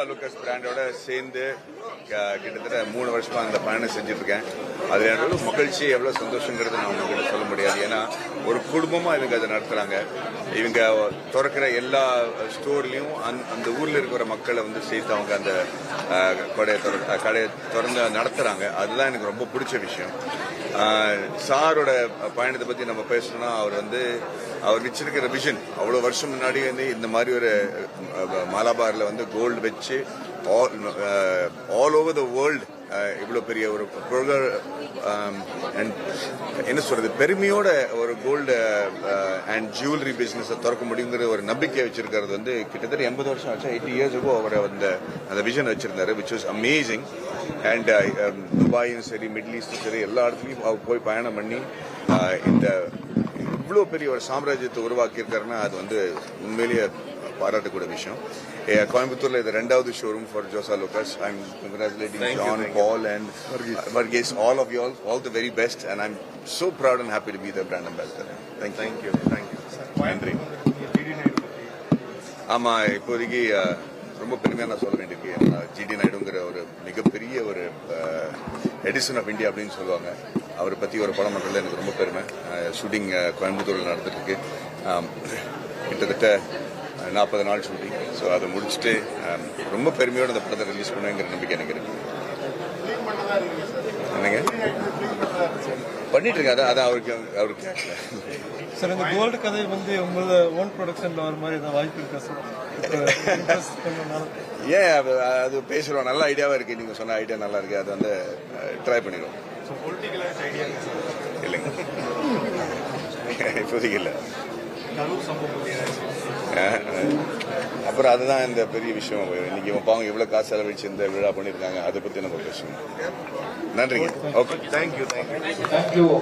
Lucas பிராண்டோட சேர்ந்து கிட்டத்தட்ட மூணு வருஷமா அந்த பயணம் செஞ்சுட்டு இருக்கேன் அதுல மகிழ்ச்சி எவ்வளவு சந்தோஷங்கிறது நான் உங்ககிட்ட சொல்ல முடியாது. ஏன்னா ஒரு குடும்பமா இவங்க அதை நடத்துறாங்க. இவங்க திறக்கிற எல்லா ஸ்டோர்லயும் அந்த ஊர்ல இருக்கிற மக்களை வந்து சேர்த்து அவங்க அந்த கடையை திற- கடையை திறந்து நடத்துறாங்க. அதுதான் எனக்கு ரொம்ப பிடிச்ச விஷயம். சாரோட பயணத்தை பத்தி நம்ம பேசணும்னா அவர் வந்து அவர் வச்சிருக்கிற விஷன் அவ்வளவு வருஷம் முன்னாடி வந்து இந்த மாதிரி ஒரு அஹ், வந்து கோல்டு வச்சு ஆல் ஓவர் த வேர்ல்டு இவ்வளோ பெரிய ஒரு புகழ் um, என்ன சொல்றது பெருமையோட ஒரு கோல்டு அண்ட் ஜுவல்லரி பிஸ்னஸை திறக்க முடியுங்கிற ஒரு நம்பிக்கை வச்சிருக்கிறது வந்து கிட்டத்தட்ட எண்பது வருஷம் ஆச்சு. எயிட்டி இயர்ஸுக்கும் அவர் அந்த அந்த விஷன் வச்சிருந்தாரு விச் வாஸ் அமேசிங் அண்ட் துபாயும் சரி மிடில் ஈஸ்டும் சரி எல்லா இடத்துலையும் அவர் போய் பயணம் பண்ணி uh, இந்த இவ்வளோ பெரிய ஒரு சாம்ராஜ்யத்தை உருவாக்கி இருக்காருன்னா அது வந்து உண்மையிலேயே பாராட்டக்கூடிய விஷயம். கோயம்புத்தூர்ல இது ரெண்டாவது showroom for Joyalukkas I am congratulating John Paul and Varghese all of you all all the very best and I am so proud and happy to be the brand ambassador thank thank you thank you நன்றி ஆமா இப்போதைக்கு ரொம்ப பெருமையா நான் சொல்ல வேண்டியிருக்கு. GT நாயுடுங்கிற ஒரு மிகப்பெரிய ஒரு எடிசன் ஆஃப் இந்தியா அப்படின்னு சொல்லுவாங்க. அவரை பத்தி ஒரு படம் பண்றதுல எனக்கு ரொம்ப பெருமை. ஷூட்டிங் கோயம்புத்தூர்ல நடந்துட்டு இருக்கு ஆம், கிட்டத்தட்ட நாற்பது நாள் ஷூட்டிங் ஸோ அதை முடிச்சுட்டு ரொம்ப பெருமையோட அந்த படத்தை ரிலீஸ் பண்ணுவேங்கிற நம்பிக்கை எனக்கு இருக்கு. என்னங்க? பண்ணிட்டு இருக்கேன் அதான் அதான் அவருக்கு அவருக்கு சார் இந்த கோல்டு கதை வந்து உங்களோட ஓன் ப்ரொடக்ஷன்ல வர மாதிரி ஏதாவது வாய்ப்பு இருக்கா சார்? ஏன் அது பேசுறோம். நல்ல ஐடியாவா இருக்கு. நீங்க சொன்ன ஐடியா நல்லா இருக்கு. அது வந்து ட்ரை பண்ணிடுவோம். இல்லைங்க இப்போதைக்கு இல்லை. அப்புறம் அதுதான் இந்த பெரிய விஷயம். இன்னைக்கு பாவம் எவ்வளவு காசு செலவழிச்சு இந்த விழா பண்ணிருக்காங்க அதை பத்தி நம்ம பேசணும் நன்றிங்க. Okay thank you thank you